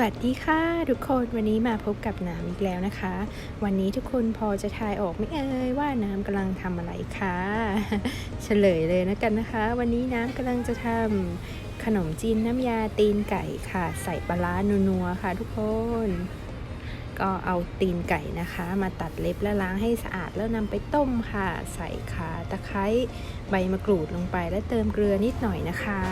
วัสดีค่ะทุกคนวันนี้มาพบกับน้ำอีกแล้วนะคะ วันนี้ทุกคนพอจะทายออกไหมเอ่ยว่าน้ำกำลังทำอะไรคะเฉลยเลยนะกันนะคะ วันนี้น้ำกำลังจะทำขนมจีนน้ำยาตีนไก่ค่ะ ใส่ปลาร้านัวๆค่ะทุกคน ก็เอาตีนไก่นะคะ มาตัดเล็บและล้างให้สะอาดแล้วนำไปต้มค่ะ ใส่ขาตะไคร้ใบมะกรูดลงไปและเติมเกลือนิดหน่อยนะคะ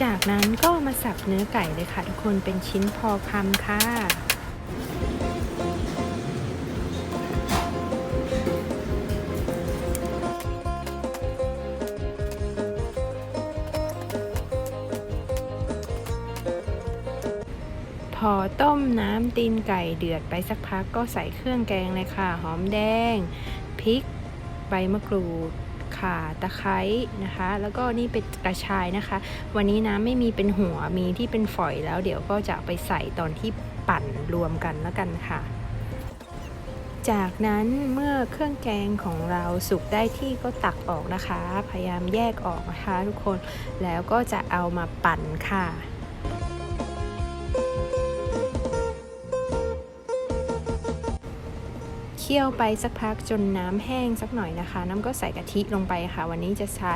จากนั้นก็มาสับเนื้อไก่เลยค่ะทุกคนเป็นชิ้นพอคำค่ะพอต้มน้ำตีนไก่เดือดไปสักพักก็ใส่เครื่องแกงเลยค่ะ หอมแดง พริก ใบมะกรูด ข่าตะไคร้นะคะ แล้วก็นี่เป็นกระชายนะคะ วันนี้น้ำไม่มีเป็นหัวมีที่เป็นฝอยแล้ว เดี๋ยวก็จะไปใส่ตอนที่ปั่นรวมกันแล้วกันค่ะ จากนั้นเมื่อเครื่องแกงของเราสุกได้ที่ก็ตักออกนะคะ พยายามแยกออกนะคะทุกคนแล้วก็จะเอามาปั่นค่ะ เคี่ยวไปสักพักจนน้ำแห้งสักหน่อยนะคะ น้ำก็ใส่กะทิลงไปค่ะ วันนี้จะใช้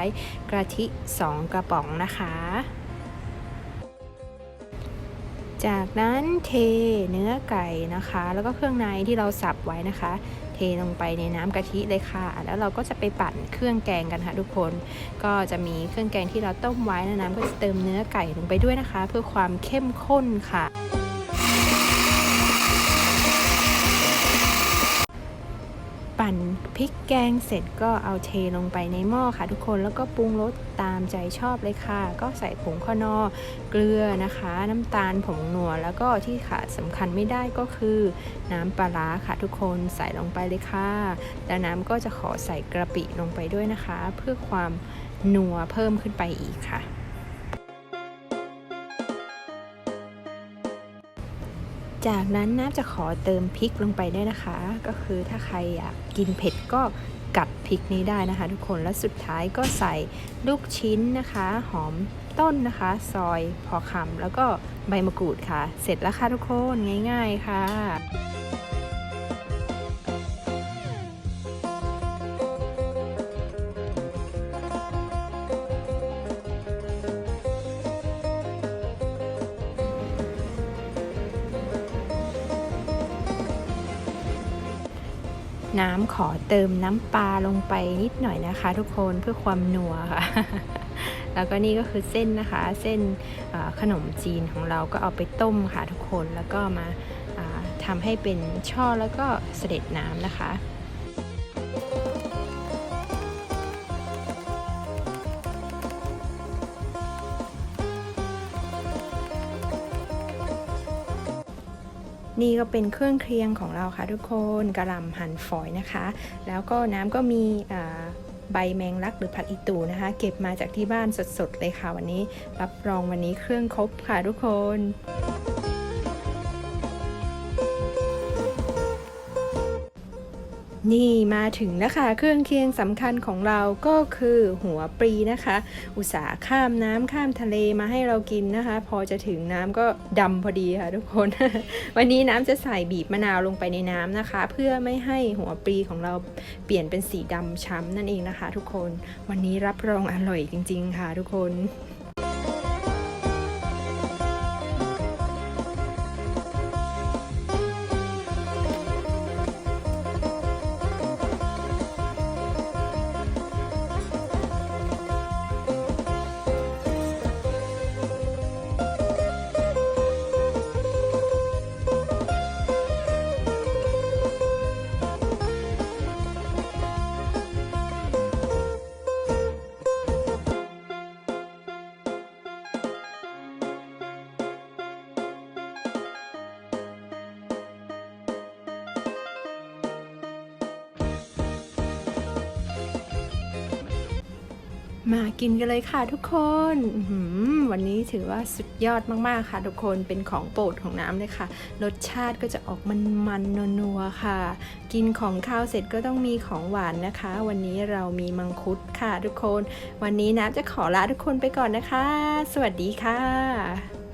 กะทิ 2 กระป๋องนะคะ จากนั้นเทเนื้อไก่นะคะ แล้วก็เครื่องในที่เราสับไว้นะคะ เทลงไปในน้ำกะทิเลยค่ะ แล้วเราก็จะไปปั่นเครื่องแกงกันค่ะทุกคน ก็จะมีเครื่องแกงที่เราต้มไว้นะน้ำก็จะเติมเนื้อไก่ลงไปด้วยนะคะ เพื่อความเข้มข้นค่ะ ปั่นพริกแกงเสร็จก็เอาเทลงไปในหม้อค่ะทุกคนแล้วก็ปรุงรสตามใจชอบเลยค่ะ ก็ใส่ผงข้านอเกลือนะคะ น้ำตาลผงนัวแล้วก็ที่ขาดสำคัญไม่ได้ก็คือ น้ำปลาร้าค่ะทุกคนใส่ลงไปเลยค่ะแล้วน้ำก็จะขอใส่กระปิลงไปด้วยนะคะ เพื่อความนัวเพิ่มขึ้นไปอีกค่ะ จากนั้นน้ำจะขอเติมพริกลงไปด้วยนะคะ ก็คือถ้าใครอยากกินเผ็ดก็กัดพริกนี้ได้นะคะ ทุกคนและสุดท้ายก็ใส่ลูกชิ้นนะคะ หอมต้นนะคะ ซอยพอคำแล้วก็ใบมะกรูดค่ะ เสร็จแล้วค่ะทุกคนง่าย ๆค่ะ น้ำขอเติมน้ำปลาลงไปนิดหน่อยนะคะ ทุกคนเพื่อความนัวค่ะ แล้วก็นี่ก็คือเส้นนะคะ เส้นขนมจีนของเราก็เอาไปต้มค่ะทุกคนแล้วก็มาทำให้เป็นช่อแล้วก็เสด็จน้ำนะคะ นี่ก็เป็นเครื่องเคียงของเราค่ะทุกคนกระหล่ำหั่นฝอยนะคะ แล้วก็น้ำก็มีใบแมงลักหรือผักอีตูนะคะ เก็บมาจากที่บ้านสดๆเลยค่ะวันนี้ รับรองวันนี้เครื่องครบค่ะทุกคน นี่มาถึงนะคะ เครื่องเคียงสำคัญของเราก็คือหัวปรีนะคะ อุตสาห์ข้ามน้ำข้ามทะเลมาให้เรากินนะคะ พอจะถึงน้ำก็ดำพอดีค่ะทุกคน วันนี้น้ำจะใส่บีบมะนาวลงไปในน้ำนะคะ เพื่อไม่ให้หัวปรีของเราเปลี่ยนเป็นสีดำช้ำนั่นเองนะคะ ทุกคนวันนี้รับรองอร่อยจริง ๆ ค่ะ ทุกคน มากินกันเลยค่ะทุกคนวันนี้ถือว่าสุดยอดมากๆค่ะ ทุกคนเป็นของโปรดของน้ำเลยค่ะ รสชาติก็จะออกมันๆนัวๆค่ะ กินของข้าวเสร็จก็ต้องมีของหวานนะคะ วันนี้เรามีมังคุดค่ะ ทุกคน วันนี้น้ำจะขอลาทุกคนไปก่อนนะคะ สวัสดีค่ะ